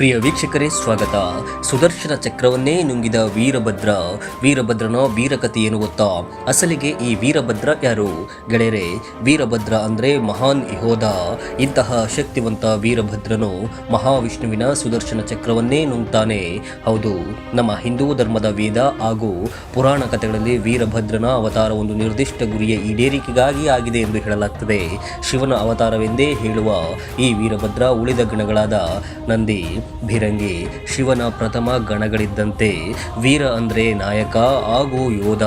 ಪ್ರಿಯ ವೀಕ್ಷಕರೇ, ಸ್ವಾಗತ. ಸುದರ್ಶನ ಚಕ್ರವನ್ನೇ ನುಂಗಿದ ವೀರಭದ್ರ. ವೀರಭದ್ರನ ವೀರಕಥೆ ಏನು ಗೊತ್ತಾ ಅಸಲಿಗೆ ಈ ವೀರಭದ್ರ ಯಾರು? ಗೆಳೆಯರೆ, ವೀರಭದ್ರ ಅಂದ್ರೆ ಮಹಾನ್ ಯಹೋದ. ಇಂತಹ ಶಕ್ತಿವಂತ ವೀರಭದ್ರನು ಮಹಾವಿಷ್ಣುವಿನ ಸುದರ್ಶನ ಚಕ್ರವನ್ನೇ ನುಂಗ್ತಾನೆ. ಹೌದು, ನಮ್ಮ ಹಿಂದೂ ಧರ್ಮದ ವೇದ ಹಾಗೂ ಪುರಾಣ ಕಥೆಗಳಲ್ಲಿ ವೀರಭದ್ರನ ಅವತಾರ ಒಂದು ನಿರ್ದಿಷ್ಟ ಗುರಿಯ ಈಡೇರಿಕೆಗಾಗಿ ಆಗಿದೆ ಎಂದು ಹೇಳಲಾಗ್ತದೆ. ಶಿವನ ಅವತಾರವೆಂದೇ ಹೇಳುವ ಈ ವೀರಭದ್ರ ಉಳಿದ ಗಣಗಳಾದ ನಂದಿ ಭಿರಂಗಿ ಶಿವನ ಪ್ರಥಮ ಗಣಗಳಿದ್ದಂತೆ ವೀರ ಅಂದ್ರೆ ನಾಯಕ ಹಾಗೂ ಯೋಧ,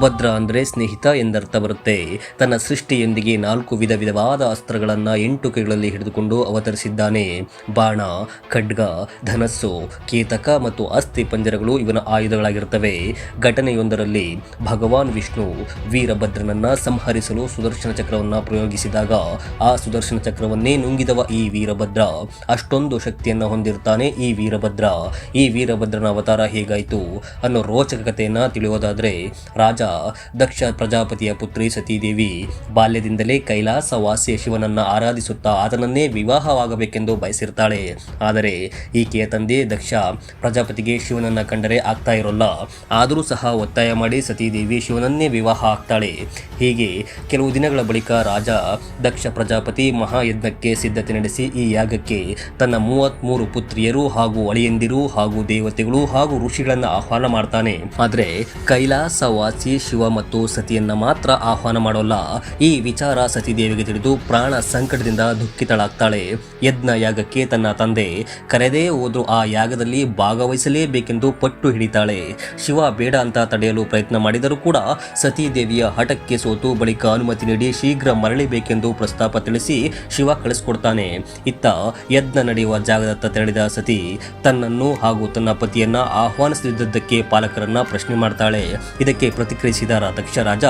ಭದ್ರ ಅಂದ್ರೆ ಸ್ನೇಹಿತ ಎಂದರ್ಥ ಬರುತ್ತೆ. ತನ್ನ ಸೃಷ್ಟಿಯೊಂದಿಗೆ ನಾಲ್ಕು ವಿಧ ವಿಧವಾದ ಅಸ್ತ್ರಗಳನ್ನ ಎಂಟು ಕೈಗಳಲ್ಲಿ ಹಿಡಿದುಕೊಂಡು ಅವತರಿಸಿದ್ದಾನೆ. ಬಾಣ, ಖಡ್ಗ, ಧನಸ್ಸು, ಕೇತಕ ಮತ್ತು ಅಸ್ಥಿ ಪಂಜರಗಳು ಇವನ ಆಯುಧಗಳಾಗಿರುತ್ತವೆ ಘಟನೆಯೊಂದರಲ್ಲಿ ಭಗವಾನ್ ವಿಷ್ಣು ವೀರಭದ್ರನನ್ನ ಸಂಹರಿಸಲು ಸುದರ್ಶನ ಚಕ್ರವನ್ನ ಪ್ರಯೋಗಿಸಿದಾಗ ಆ ಸುದರ್ಶನ ಚಕ್ರವನ್ನೇ ನುಂಗಿದವ ಈ ವೀರಭದ್ರ. ಅಷ್ಟೊಂದು ಶಕ್ತಿಯನ್ನ ಹೊಂದಿರ್ತಾನೆ ಈ ವೀರಭದ್ರ. ಈ ವೀರಭದ್ರನ ಅವತಾರ ಹೇಗಾಯಿತು ಅನ್ನೋ ರೋಚಕ ಕಥೆಯನ್ನು ತಿಳಿಯೋದಾದ್ರೆ ರಾಜ, ದಕ್ಷ ಪ್ರಜಾಪತಿಯ ಪುತ್ರಿ ಸತೀದೇವಿ ಬಾಲ್ಯದಿಂದಲೇ ಕೈಲಾಸ ವಾಸಿಯ ಶಿವನನ್ನ ಆರಾಧಿಸುತ್ತಾ ಆತನನ್ನೇ ವಿವಾಹವಾಗಬೇಕೆಂದು ಬಯಸಿರ್ತಾಳೆ. ಆದರೆ ಈಕೆಯ ತಂದೆ, ದಕ್ಷ ಪ್ರಜಾಪತಿಗೆ ಶಿವನನ್ನ ಕಂಡರೆ ಆಗ್ತಾ ಇರೋಲ್ಲ. ಆದರೂ ಸಹ ಒತ್ತಾಯ ಮಾಡಿ ಸತೀದೇವಿ ಶಿವನನ್ನೇ ವಿವಾಹ ಆಗ್ತಾಳೆ. ಹೀಗೆ ಕೆಲವು ದಿನಗಳ ಬಳಿಕ ರಾಜ, ದಕ್ಷ ಪ್ರಜಾಪತಿ ಮಹಾಯಜ್ಞಕ್ಕೆ ಸಿದ್ಧತೆ ನಡೆಸಿ ಈ ಯಾಗಕ್ಕೆ ತನ್ನ ಮೂವತ್ಮೂರು ಪುತ್ರಿಯರು ಹಾಗೂ ಅಳಿಯಂದಿರು ಹಾಗೂ ದೇವತೆಗಳು ಹಾಗೂ ಋಷಿಗಳನ್ನ ಆಹ್ವಾನ ಮಾಡ್ತಾನೆ. ಆದ್ರೆ ಕೈಲಾಸವಾಸಿ ಶಿವ ಮತ್ತು ಸತಿಯನ್ನ ಮಾತ್ರ ಆಹ್ವಾನ ಮಾಡೋಲ್ಲ. ಈ ವಿಚಾರ ಸತಿದೇವಿಗೆ ತಿಳಿದು ಪ್ರಾಣ ಸಂಕಟದಿಂದ ದುಃಖಿತಳಾಗ್ತಾಳೆ. ಯಜ್ಞ ಯಾಗಕ್ಕೆ ತನ್ನ ತಂದೆ ಕರೆದೇ ಹೋದ್ರು ಆ ಯಾಗದಲ್ಲಿ ಭಾಗವಹಿಸಲೇಬೇಕೆಂದು ಪಟ್ಟು ಹಿಡಿತಾಳೆ. ಶಿವ ಬೇಡ ಅಂತ ತಡೆಯಲು ಪ್ರಯತ್ನ ಮಾಡಿದರೂ ಕೂಡ ಸತೀದೇವಿಯ ಹಠಕ್ಕೆ ಸೋತು ಬಳಿಕ ಅನುಮತಿ ನೀಡಿ ಶೀಘ್ರ ಮರಳಿಬೇಕೆಂದು ಪ್ರಸ್ತಾಪ ತಿಳಿಸಿ ಶಿವ ಕಳಿಸ್ಕೊಡ್ತಾನೆ. ಇತ್ತ ಯಜ್ಞ ನಡೆಯುವ ಜಾಗದತ್ತ ತೆರಳಿದ ಸತಿ ತನ್ನನ್ನು ಹಾಗೂ ತನ್ನ ಪತಿಯನ್ನ ಆಹ್ವಾನಿಸದಿದ್ದಕ್ಕೆ ಪಾಲಕರನ್ನ ಪ್ರಶ್ನೆ ಮಾಡ್ತಾಳೆ. ಇದಕ್ಕೆ ಪ್ರತಿಕ್ರಿಯಿಸಿದ ದಕ್ಷರಾಜ ದಕ್ಷ ರಾಜ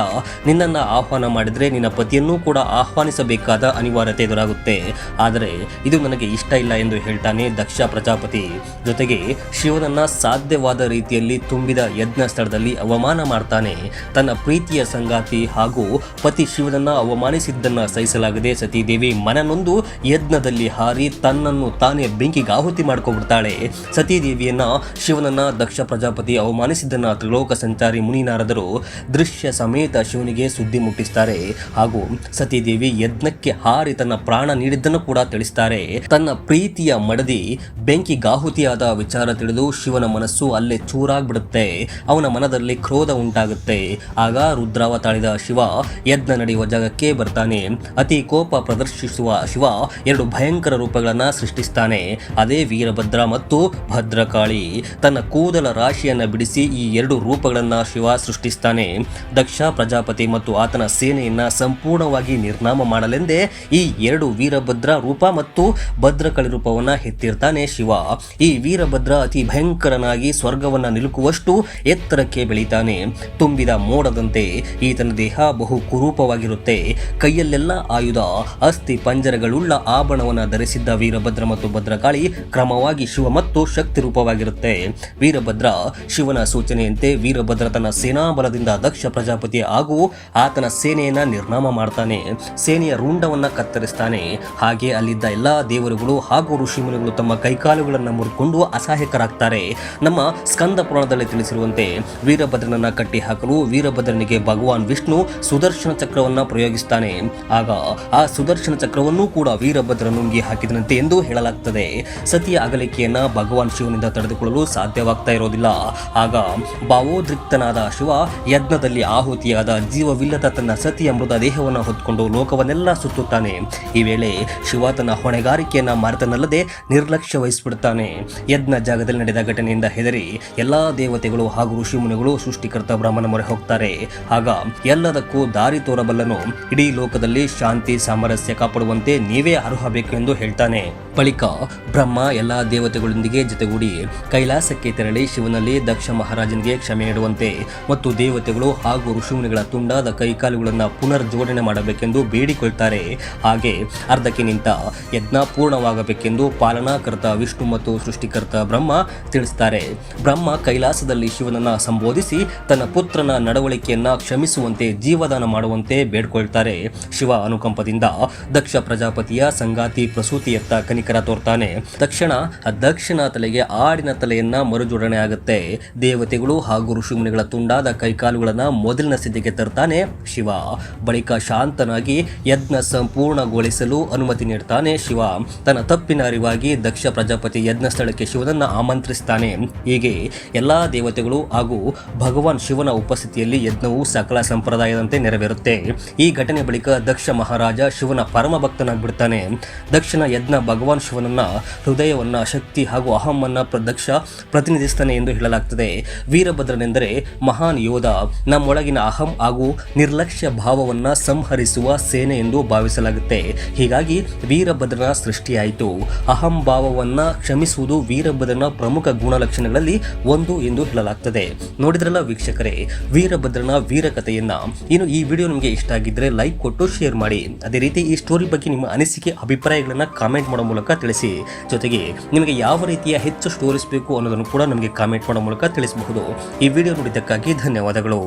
ನಿನ್ನನ್ನ ಆಹ್ವಾನ ಮಾಡಿದ್ರೆ ನಿನ್ನ ಪತಿಯನ್ನೂ ಕೂಡ ಆಹ್ವಾನಿಸಬೇಕಾದ ಅನಿವಾರ್ಯತೆ ಎದುರಾಗುತ್ತೆ. ಆದರೆ ಇದು ನನಗೆ ಇಷ್ಟ ಇಲ್ಲ ಎಂದು ಹೇಳ್ತಾನೆ ದಕ್ಷ ಪ್ರಜಾಪತಿ. ಜೊತೆಗೆ ಶಿವನನ್ನ ಸಾಧ್ಯವಾದ ರೀತಿಯಲ್ಲಿ ತುಂಬಿದ ಯಜ್ಞ ಸ್ಥಳದಲ್ಲಿ ಅವಮಾನ ಮಾಡ್ತಾನೆ. ತನ್ನ ಪ್ರೀತಿಯ ಸಂಗಾತಿ ಹಾಗೂ ಪತಿ ಶಿವನನ್ನ ಅವಮಾನಿಸಿದ್ದನ್ನ ಸಹಿಸಲಾಗದೆ ಸತೀದೇವಿ ಮನನೊಂದು ಯಜ್ಞದಲ್ಲಿ ಹಾರಿ ತನ್ನನ್ನು ತಾನೇ ಬೆಂಕಿಗೆ ಆಹುತಿ ಮಾಡ್ಕೊಬಿಡ್ತಾಳೆ ಸತೀದೇವಿಯನ್ನ ಶಿವನನ್ನ ದಕ್ಷ ಪ್ರಜಾಪತಿ ಅವಮಾನಿಸಿದ್ದನ್ನ ತ್ರಿಲೋಕ ಸಂಚಾರಿ ಮುನಿನಾರದರು ದೃಶ್ಯ ಸಮೇತ ಶಿವನಿಗೆ ಸುದ್ದಿ ಮುಟ್ಟಿಸ್ತಾರೆ. ಹಾಗೂ ಸತೀದೇವಿ ಯಜ್ಞಕ್ಕೆ ಹಾರಿ ತನ್ನ ಪ್ರಾಣ ನೀಡಿದ್ದನ್ನು ಕೂಡ ತಿಳಿಸ್ತಾರೆ. ತನ್ನ ಪ್ರೀತಿಯ ಮಡದಿ ಬೆಂಕಿ ಗಾಹುತಿಯಾದ ವಿಚಾರ ತಿಳಿದು ಶಿವನ ಮನಸ್ಸು ಅಲ್ಲೇ ಚೂರಾಗ್ಬಿಡುತ್ತೆ. ಅವನ ಮನದಲ್ಲಿ ಕ್ರೋಧ ಉಂಟಾಗುತ್ತೆ. ಆಗ ರುದ್ರಾವತಾಳಿದ ಶಿವ ಯಜ್ಞ ನಡೆಯುವ ಜಾಗಕ್ಕೆ ಬರ್ತಾನೆ. ಅತಿ ಕೋಪ ಪ್ರದರ್ಶಿಸುವ ಶಿವ ಎರಡು ಭಯಂಕರ ರೂಪಗಳನ್ನ ಸೃಷ್ಟಿಸ್ತಾನೆ. ಅದೇ ವೀರಭದ್ರ ಮತ್ತು ಭದ್ರಕಾಳಿ. ತನ್ನ ಕೂದಲ ರಾಶಿಯನ್ನು ಬಿಡಿಸಿ ಈ ಎರಡು ರೂಪಗಳನ್ನು ಶಿವ ಸೃಷ್ಟಿಸ್ತಾನೆ. ದಕ್ಷ ಪ್ರಜಾಪತಿ ಮತ್ತು ಆತನ ಸೇನೆಯನ್ನು ಸಂಪೂರ್ಣವಾಗಿ ನಿರ್ನಾಮ ಮಾಡಲೆಂದೇ ಈ ಎರಡು ವೀರಭದ್ರ ರೂಪ ಮತ್ತು ಭದ್ರಕಾಳಿ ರೂಪವನ್ನ ಹೆತ್ತಿರ್ತಾನೆ ಶಿವ. ಈ ವೀರಭದ್ರ ಅತಿ ಭಯಂಕರನಾಗಿ ಸ್ವರ್ಗವನ್ನ ನಿಲುಕುವಷ್ಟು ಎತ್ತರಕ್ಕೆ ಬೆಳೀತಾನೆ. ತುಂಬಿದ ಮೋಡದಂತೆ ಈತನ ದೇಹ ಬಹು ಕುರೂಪವಾಗಿರುತ್ತೆ. ಕೈಯಲ್ಲೆಲ್ಲ ಆಯುಧ, ಅಸ್ಥಿ, ಪಂಜರಗಳುಳ್ಳ ಆಭರಣವನ್ನು ಧರಿಸಿದ್ದ ವೀರಭದ್ರ ಮತ್ತು ಭದ್ರಕಾಳಿ ಕ್ರಮವಾಗಿ ಶಿವ ಮತ್ತು ಶಕ್ತಿ ರೂಪವಾಗಿರುತ್ತೆ. ವೀರಭದ್ರ ಶಿವನ ಸೂಚನೆಯಂತೆ ವೀರಭದ್ರ ತನ್ನ ಸೇನಾಬಲದಿಂದ ದಕ್ಷ ಪ್ರಜಾಪತಿ ಹಾಗೂ ಆತನ ಸೇನೆಯನ್ನ ನಿರ್ನಾಮ ಮಾಡ್ತಾನೆ. ಸೇನೆಯ ರುಂಡವನ್ನ ಕತ್ತರಿಸ್ತಾನೆ. ಹಾಗೆ ಅಲ್ಲಿದ್ದ ಎಲ್ಲಾ ದೇವರುಗಳು ಹಾಗೂ ಋಷಿಮುನಿಗಳು ತಮ್ಮ ಕೈಕಾಲುಗಳನ್ನ ಮುರಿಕೊಂಡು ಅಸಹಾಯಕರಾಗ್ತಾರೆ. ನಮ್ಮ ಸ್ಕಂದ ಪುರಾಣದಲ್ಲಿ ತಿಳಿಸಿರುವಂತೆ ವೀರಭದ್ರನನ್ನ ಕಟ್ಟಿ ಹಾಕಲು ವೀರಭದ್ರನಿಗೆ ಭಗವಾನ್ ವಿಷ್ಣು ಸುದರ್ಶನ ಚಕ್ರವನ್ನ ಪ್ರಯೋಗಿಸ್ತಾನೆ. ಆಗ ಆ ಸುದರ್ಶನ ಚಕ್ರವನ್ನೂ ಕೂಡ ವೀರಭದ್ರ ನುಂಗಿ ಹಾಕಿದನಂತೆ ಎಂದು ಹೇಳಲಾಗ್ತದೆ. ಸತಿಯ ಅಗಲಿಕೆಯನ್ನ ಭಗವಾನ್ ಶಿವನಿಂದ ತಡೆದುಕೊಳ್ಳಲು ಸಾಧ್ಯವಾಗ್ತಾ ಇರೋದಿಲ್ಲ. ಆಗ ಭಾವೋದ್ರಿಕ್ತನಾದ ಶಿವ ಯಜ್ಞದಲ್ಲಿ ಆಹುತಿಯಾದ ಜೀವವಿಲ್ಲದ ತನ್ನ ಸತಿಯ ಮೃತ ದೇಹವನ್ನು ಹೊತ್ಕೊಂಡು ಲೋಕವನ್ನೆಲ್ಲ ಸುತ್ತುತ್ತಾನೆ. ಈ ವೇಳೆ ಶಿವ ತನ್ನ ಹೊಣೆಗಾರಿಕೆಯನ್ನ ಮರೆತನಲ್ಲದೆ ನಿರ್ಲಕ್ಷ್ಯ ವಹಿಸಿಬಿಡ್ತಾನೆ. ಯಜ್ಞ ಜಾಗದಲ್ಲಿ ನಡೆದ ಘಟನೆಯಿಂದ ಹೆದರಿ ಎಲ್ಲಾ ದೇವತೆಗಳು ಹಾಗೂ ಋಷಿಮುನಿಗಳು ಸೃಷ್ಟಿಕರ್ತ ಬ್ರಹ್ಮನ ಮೊರೆ ಹೋಗ್ತಾರೆ. ಆಗ ಎಲ್ಲದಕ್ಕೂ ದಾರಿ ತೋರಬಲ್ಲನು. ಇಡೀ ಲೋಕದಲ್ಲಿ ಶಾಂತಿ ಸಾಮರಸ್ಯ ಕಾಪಾಡುವಂತೆ ನೀವೇ ಅರ್ಹಬೇಕು ಎಂದು ಹೇಳ್ತಾನೆ. ಬಳಿಕ ಬ್ರಹ್ಮ ಎಲ್ಲಾ ದೇವತೆಗಳೊಂದಿಗೆ ಜೊತೆಗೂಡಿ ಕೈಲಾಸಕ್ಕೆ ತೆರಳಿ ಶಿವನಲ್ಲಿ ದಕ್ಷ ಮಹಾರಾಜನಿಗೆ ಕ್ಷಮೆ ನೀಡುವಂತೆ ಮತ್ತು ದೇವತೆಗಳು ಹಾಗೂ ಋಷಿಮುನಿಗಳ ತುಂಡಾದ ಕೈಕಾಲುಗಳನ್ನು ಪುನರ್ ಜೋಡಣೆ ಮಾಡಬೇಕೆಂದು ಬೇಡಿಕೊಳ್ತಾರೆ. ಹಾಗೆ ಅರ್ಧಕ್ಕೆ ನಿಂತ ಯಜ್ಞ ಪೂರ್ಣವಾಗಬೇಕೆಂದು ಪಾಲನಾಕರ್ತ ವಿಷ್ಣು ಮತ್ತು ಸೃಷ್ಟಿಕರ್ತ ಬ್ರಹ್ಮ ತಿಳಿಸ್ತಾರೆ. ಬ್ರಹ್ಮ ಕೈಲಾಸದಲ್ಲಿ ಶಿವನನ್ನ ಸಂಬೋಧಿಸಿ ತನ್ನ ಪುತ್ರನ ನಡವಳಿಕೆಯನ್ನ ಕ್ಷಮಿಸುವಂತೆ ಜೀವದಾನ ಮಾಡುವಂತೆ ಬೇಡ್ಕೊಳ್ತಾರೆ. ಶಿವ ಅನುಕಂಪದಿಂದ ದಕ್ಷ ಪ್ರಜಾಪತಿಯ ಸಂಗಾತಿ ಪ್ರಸೂತಿಯತ್ತ ಕನಿಕರ ತೋರ್ತಾನೆ. ದಕ್ಷ ತಕ್ಷಣ ದಕ್ಷಿಣ ತಲೆಗೆ ಆಡಿನ ತಲೆಯನ್ನ ಮರುಜೋಡಣೆ ಆಗುತ್ತೆ. ದೇವತೆಗಳು ಹಾಗೂ ಋಷಿಮುನಿಗಳ ತುಂಡಾದ ಕೈಕಾಲುಗಳನ್ನು ಮೊದಲಿನ ಸ್ಥಿತಿಗೆ ತರ್ತಾನೆ ಶಿವ. ಬಳಿಕ ಶಾಂತನಾಗಿ ಯಜ್ಞ ಸಂಪೂರ್ಣಗೊಳಿಸಲು ಅನುಮತಿ ನೀಡ್ತಾನೆ ಶಿವ. ತನ್ನ ತಪ್ಪಿನ ಅರಿವಾಗಿ ದಕ್ಷ ಪ್ರಜಾಪತಿ ಯಜ್ಞ ಸ್ಥಳಕ್ಕೆ ಶಿವನನ್ನ ಆಮಂತ್ರಿಸ್ತಾನೆ. ಹೀಗೆ ಎಲ್ಲಾ ದೇವತೆಗಳು ಹಾಗೂ ಭಗವಾನ್ ಶಿವನ ಉಪಸ್ಥಿತಿಯಲ್ಲಿ ಯಜ್ಞವು ಸಕಲ ಸಂಪ್ರದಾಯದಂತೆ ನೆರವೇರುತ್ತೆ. ಈ ಘಟನೆ ಬಳಿಕ ದಕ್ಷ ಮಹಾರಾಜ ಶಿವನ ಪರಮ ಭಕ್ತನಾಗ್ಬಿಡ್ತಾನೆ ದಕ್ಷಿಣ ಯಜ್ಞ ಭಗವಾನ್ ಶಿವನನ್ನ ಹೃದಯವನ್ನ, ಶಕ್ತಿ ಹಾಗೂ ಅಹಮ್ಮನ್ನ ಪ್ರದಕ್ಷ ಪ್ರತಿನಿಧಿಸ್ತಾನೆ ಎಂದು ಹೇಳಲಾಗ್ತದೆ. ವೀರಭದ್ರನೆಂದರೆ ಮಹಾನ್ ಯೋಧ. ನಮ್ಮೊಳಗಿನ ಅಹಂ ಹಾಗೂ ನಿರ್ಲಕ್ಷ್ಯ ಭಾವವನ್ನ ಸಂಹರಿಸುವ ಸೇನೆ ಎಂದು ಭಾವಿಸಲಾಗುತ್ತೆ. ಹೀಗಾಗಿ ವೀರಭದ್ರನ ಸೃಷ್ಟಿಯಾಯಿತು. ಅಹಂ ಭಾವವನ್ನ ಕ್ಷಮಿಸುವುದು ವೀರಭದ್ರನ ಪ್ರಮುಖ ಗುಣಲಕ್ಷಣಗಳಲ್ಲಿ ಒಂದು ಎಂದು ಹೇಳಲಾಗ್ತದೆ. ನೋಡಿದ್ರಲ್ಲ ವೀಕ್ಷಕರೇ, ವೀರಭದ್ರನ ವೀರಕಥೆಯನ್ನ. ಇನ್ನು ಈ ವಿಡಿಯೋ ನಿಮಗೆ ಇಷ್ಟ ಆಗಿದ್ರೆ ಲೈಕ್ ಕೊಟ್ಟು ಶೇರ್ ಮಾಡಿ. ಅದೇ ರೀತಿ ಈ ಸ್ಟೋರಿ ಬಗ್ಗೆ ನಿಮ್ಮ ಅನಿಸಿಕೆ, ಅಭಿಪ್ರಾಯಗಳನ್ನು ಕಾಮೆಂಟ್ ಮಾಡೋ ಮೂಲಕ ತಿಳಿಸಿ. ಜೊತೆಗೆ ನಿಮಗೆ ಯಾವ ರೀತಿಯ ಹೆಚ್ಚು ಸ್ಟೋರೀಸ್ ಬೇಕು ಅನ್ನೋದನ್ನು ಕೂಡ ನಮಗೆ ಕಾಮೆಂಟ್ ಮಾಡೋ ಮೂಲಕ ತಿಳಿಸಬಹುದು. ಈ ವಿಡಿಯೋ ನೋಡಿದ್ದಕ್ಕಾಗಿ ಧನ್ಯವಾದಗಳು.